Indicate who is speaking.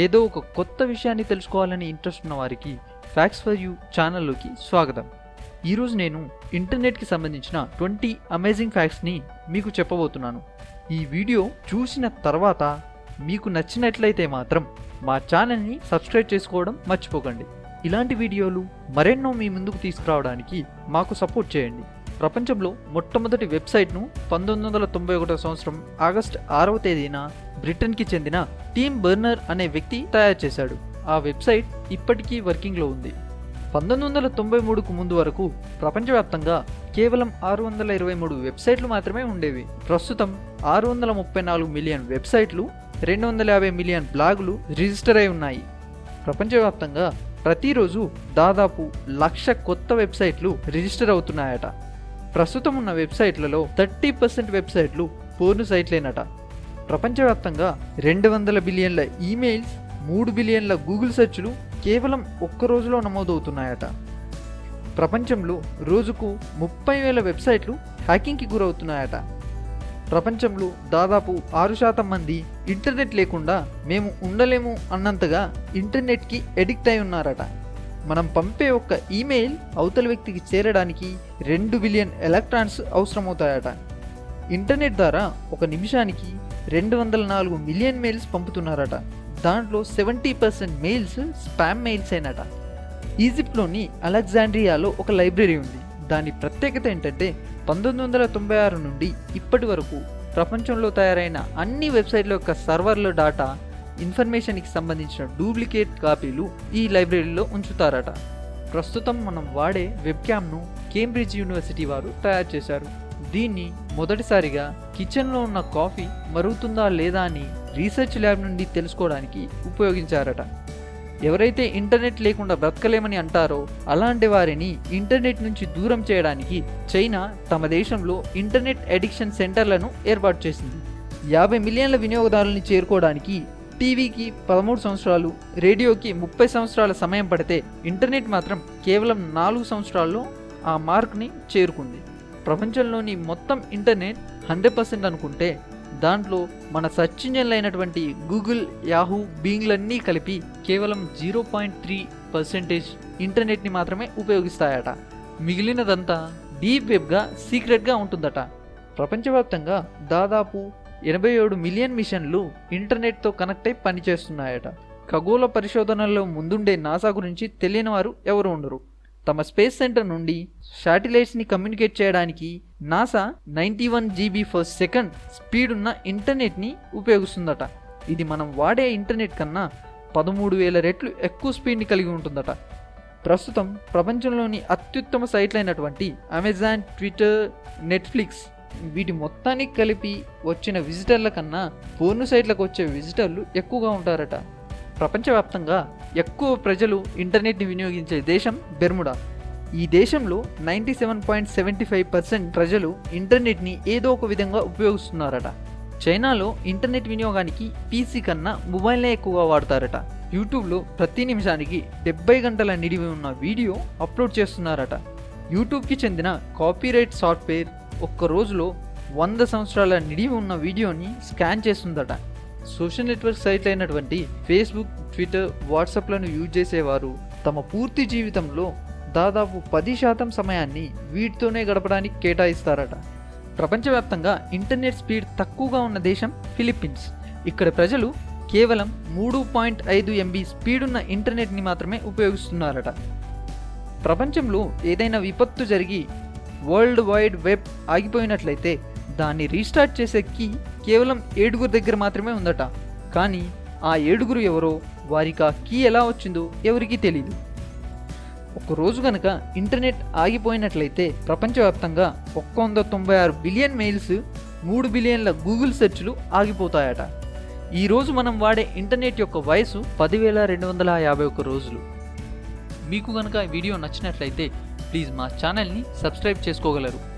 Speaker 1: ఏదో ఒక కొత్త విషయాన్ని తెలుసుకోవాలని ఇంట్రెస్ట్ ఉన్న వారికి ఫ్యాక్స్ ఫర్ యూ ఛానల్లోకి స్వాగతం. ఈరోజు నేను ఇంటర్నెట్కి సంబంధించిన ట్వంటీ అమేజింగ్ ఫ్యాక్ట్స్ని మీకు చెప్పబోతున్నాను. ఈ వీడియో చూసిన తర్వాత మీకు నచ్చినట్లయితే మాత్రం మా ఛానల్ని సబ్స్క్రైబ్ చేసుకోవడం మర్చిపోకండి. ఇలాంటి వీడియోలు మరెన్నో మీ ముందుకు తీసుకురావడానికి మాకు సపోర్ట్ చేయండి. ప్రపంచంలో మొట్టమొదటి వెబ్సైట్ను పంతొమ్మిది వందల తొంభై ఒకటో సంవత్సరం ఆగస్ట్ ఆరవ తేదీన బ్రిటన్కి చెందిన టీమ్ బర్నర్ అనే వ్యక్తి తయారు చేశాడు. ఆ వెబ్సైట్ ఇప్పటికీ వర్కింగ్లో ఉంది. పంతొమ్మిది వందల తొంభై మూడుకు ముందు వరకు ప్రపంచవ్యాప్తంగా కేవలం ఆరు వందల ఇరవై మూడు వెబ్సైట్లు మాత్రమే ఉండేవి. ప్రస్తుతం ఆరు వందల ముప్పై నాలుగు మిలియన్ వెబ్సైట్లు రెండు వందల యాభై మిలియన్ బ్లాగులు రిజిస్టర్ అయి ఉన్నాయి. ప్రపంచవ్యాప్తంగా ప్రతిరోజు దాదాపు లక్ష కొత్త వెబ్సైట్లు రిజిస్టర్ అవుతున్నాయట. ప్రస్తుతం ఉన్న వెబ్సైట్లలో థర్టీ పర్సెంట్ వెబ్సైట్లు పోర్ను సైట్లేనట. ప్రపంచవ్యాప్తంగా రెండు వందల బిలియన్ల ఈమెయిల్స్ మూడు బిలియన్ల గూగుల్ సెర్చ్లు కేవలం ఒక్క రోజులో నమోదవుతున్నాయట. ప్రపంచంలో రోజుకు ముప్పై వేల వెబ్సైట్లు హ్యాకింగ్కి గురవుతున్నాయట. ప్రపంచంలో దాదాపు ఆరు శాతం మంది ఇంటర్నెట్ లేకుండా మేము ఉండలేము అన్నంతగా ఇంటర్నెట్కి ఎడిక్ట్ అయి ఉన్నారట. మనం పంపే ఒక్క ఈమెయిల్ అవతల వ్యక్తికి చేరడానికి రెండు బిలియన్ ఎలక్ట్రాన్స్ అవసరమవుతాయట. ఇంటర్నెట్ ద్వారా ఒక నిమిషానికి రెండు వందల నాలుగు మిలియన్ మెయిల్స్ పంపుతున్నారట. దాంట్లో seventy percent mails spam mails అయినట ఈజిప్ట్లోని అలెగ్జాండ్రియాలో ఒక లైబ్రరీ ఉంది. దాని ప్రత్యేకత ఏంటంటే పంతొమ్మిది వందల తొంభై ఆరు నుండి ఇప్పటి వరకు ప్రపంచంలో తయారైన అన్ని వెబ్సైట్ల యొక్క సర్వర్ల డాటా ఇన్ఫర్మేషన్కి సంబంధించిన డూప్లికేట్ కాపీలు ఈ లైబ్రరీలో ఉంచుతారట. ప్రస్తుతం మనం వాడే వెబ్క్యామ్ను కేంబ్రిడ్జ్ యూనివర్సిటీ వారు తయారు చేశారు. దీన్ని మొదటిసారిగా కిచెన్లో ఉన్న కాఫీ మరుగుతుందా లేదా అని రీసెర్చ్ ల్యాబ్ నుండి తెలుసుకోవడానికి ఉపయోగించారట. ఎవరైతే ఇంటర్నెట్ లేకుండా బ్రతకలేమని అంటారో అలాంటి వారిని ఇంటర్నెట్ నుంచి దూరం చేయడానికి చైనా తమ దేశంలో ఇంటర్నెట్ ఎడిక్షన్ సెంటర్లను ఏర్పాటు చేసింది. యాభై మిలియన్ల వినియోగదారుల్ని చేరుకోవడానికి టీవీకి పదమూడు సంవత్సరాలు రేడియోకి ముప్పై సంవత్సరాల సమయం పడితే ఇంటర్నెట్ మాత్రం కేవలం నాలుగు సంవత్సరాల్లో ఆ మార్క్ని చేరుకుంది. ప్రపంచంలోని మొత్తం ఇంటర్నెట్ హండ్రెడ్ పర్సెంట్ అనుకుంటే దాంట్లో మన సెర్చ్ ఇంజన్లు అయినటువంటి గూగుల్ యాహూ బీంగ్లన్నీ కలిపి కేవలం జీరో పాయింట్ త్రీ పర్సెంటేజ్ ఇంటర్నెట్ని మాత్రమే ఉపయోగిస్తాయట. మిగిలినదంతా డీప్ వెబ్గా సీక్రెట్గా ఉంటుందట. ప్రపంచవ్యాప్తంగా దాదాపు ఎనభై ఏడు మిలియన్ మిషన్లు ఇంటర్నెట్తో కనెక్ట్ అయి పనిచేస్తున్నాయట. ఖగోళ పరిశోధనల్లో ముందుండే నాసా గురించి తెలియని వారు ఎవరు ఉండరు. తమ స్పేస్ సెంటర్ నుండి శాటిలైట్స్ని కమ్యూనికేట్ చేయడానికి NASA ninety one GB per second speed ఉన్న ఇంటర్నెట్ని ఉపయోగిస్తుందట. ఇది మనం వాడే ఇంటర్నెట్ కన్నా పదమూడు వేల రెట్లు ఎక్కువ స్పీడ్ని కలిగి ఉంటుందట. ప్రస్తుతం ప్రపంచంలోని అత్యుత్తమ సైట్లైనటువంటి అమెజాన్ ట్విట్టర్ నెట్ఫ్లిక్స్ వీటి మొత్తానికి కలిపి వచ్చిన విజిటర్ల కన్నా పోర్ను సైట్లకు వచ్చే విజిటర్లు ఎక్కువగా ఉంటారట. ప్రపంచవ్యాప్తంగా ఎక్కువ ప్రజలు ఇంటర్నెట్ని వినియోగించే దేశం బెర్ముడా. ఈ దేశంలో ninety seven point seventy five percent ప్రజలు ఇంటర్నెట్ని ఏదో ఒక విధంగా ఉపయోగిస్తున్నారట. చైనాలో ఇంటర్నెట్ వినియోగానికి పీసీ కన్నా మొబైల్నే ఎక్కువగా వాడతారట. యూట్యూబ్లో ప్రతి నిమిషానికి డెబ్బై గంటల నిడివి ఉన్న వీడియో అప్లోడ్ చేస్తున్నారట. యూట్యూబ్కి చెందిన కాపీరైట్ సాఫ్ట్వేర్ ఒక్క రోజులో వంద సంవత్సరాల నిడివి ఉన్న వీడియోని స్కాన్ చేస్తుందట. సోషల్ నెట్వర్క్ సైట్లు అయినటువంటి ఫేస్బుక్ ట్విట్టర్ వాట్సాప్లను యూజ్ చేసేవారు. తమ పూర్తి జీవితంలో దాదాపు పది శాతం సమయాన్ని వీటితోనే గడపడానికి కేటాయిస్తారట. ప్రపంచవ్యాప్తంగా ఇంటర్నెట్ స్పీడ్ తక్కువగా ఉన్న దేశం ఫిలిప్పీన్స్. ఇక్కడ ప్రజలు కేవలం మూడు పాయింట్ ఐదు ఎంబీ స్పీడ్ ఉన్న ఇంటర్నెట్ని మాత్రమే ఉపయోగిస్తున్నారట. ప్రపంచంలో ఏదైనా విపత్తు జరిగి వరల్డ్ వైడ్ వెబ్ ఆగిపోయినట్లయితే దాన్ని రీస్టార్ట్ చేసే కీ కేవలం ఏడుగురు దగ్గర మాత్రమే ఉందట. కానీ ఆ ఏడుగురు ఎవరో వారికి ఆ కీ ఎలా వచ్చిందో ఎవరికీ తెలియదు ఒక రోజు కనుక ఇంటర్నెట్ ఆగిపోయినట్లయితే ప్రపంచవ్యాప్తంగా ఒక్క వంద తొంభై ఆరు బిలియన్ మెయిల్స్ మూడు బిలియన్ల గూగుల్ సెర్చ్లు ఆగిపోతాయట. ఈరోజు మనం వాడే ఇంటర్నెట్ యొక్క వయసు పదివేల రెండు వందల యాభై ఒక్క రోజులు. మీకు కనుక వీడియో నచ్చినట్లయితే ప్లీజ్ మా ఛానల్ని సబ్స్క్రైబ్ చేసుకోగలరు.